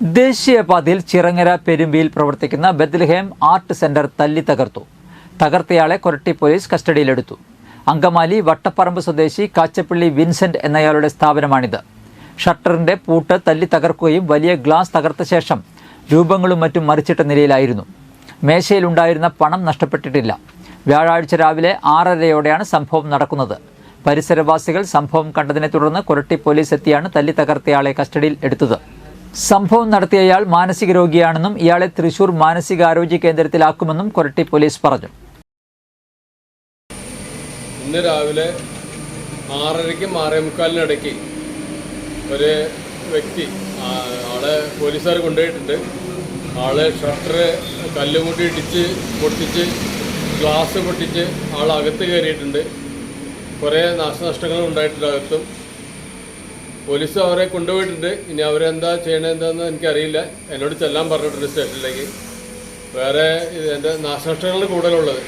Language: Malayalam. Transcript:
ദേശീയപാതയിൽ ചിറങ്ങര പെരുമ്പിയിൽ പ്രവർത്തിക്കുന്ന ബദ്ലഹേം ആർട്ട് സെന്റർ തല്ലി തകർത്തു. തകർത്തയാളെ കൊരട്ടി പോലീസ് കസ്റ്റഡിയിലെടുത്തു. അങ്കമാലി വട്ടപ്പറമ്പ് സ്വദേശി കാച്ചപ്പള്ളി വിൻസെന്റ് എന്നയാളുടെ സ്ഥാപനമാണിത്. ഷട്ടറിന്റെ പൂട്ട് തല്ലി തകർക്കുകയും വലിയ ഗ്ലാസ് തകർത്ത ശേഷം രൂപങ്ങളും മറ്റും മറിച്ചിട്ട നിലയിലായിരുന്നു. മേശയിലുണ്ടായിരുന്ന പണം നഷ്ടപ്പെട്ടിട്ടില്ല. വ്യാഴാഴ്ച രാവിലെ ആറരയോടെയാണ് സംഭവം നടക്കുന്നത്. പരിസരവാസികൾ സംഭവം കണ്ടതിനെ തുടർന്ന് കൊരട്ടി പോലീസ് എത്തിയാണ് തല്ലി തകർത്തയാളെ കസ്റ്റഡിയിൽ എടുത്തത്. സംഭവം നടത്തിയയാൾ മാനസിക രോഗിയാണെന്നും ഇയാളെ തൃശൂർ മാനസികാരോഗ്യ കേന്ദ്രത്തിലാക്കുമെന്നും കൊരട്ടി പോലീസ് പറഞ്ഞു. ഇന്ന് രാവിലെ ആറരയ്ക്കും ആറേ മുക്കാലിനിടയ്ക്ക് ഒരു വ്യക്തി ആളെ പോലീസുകാർ കൊണ്ടുപോയിട്ടുണ്ട്. ആളെ ഷട്ടർ കല്ലുമുട്ടി ഇടിച്ച് പൊട്ടിച്ച് ഗ്ലാസ് പൊട്ടിച്ച് ആൾ അകത്ത് കയറിയിട്ടുണ്ട്. കുറേ നാശനഷ്ടങ്ങൾ ഉണ്ടായിട്ടുണ്ട് അകത്തും. പോലീസ് അവരെ കൊണ്ടുപോയിട്ടുണ്ട്. ഇനി അവരെന്താ ചെയ്യണതെന്താന്ന് എനിക്കറിയില്ല. എന്നോട് ചെല്ലാൻ പറഞ്ഞിട്ടുണ്ട് സ്റ്റേഷനിലേക്ക്. വേറെ എന്റെ നാശനഷ്ടങ്ങൾ കൂടുതലുള്ളത്.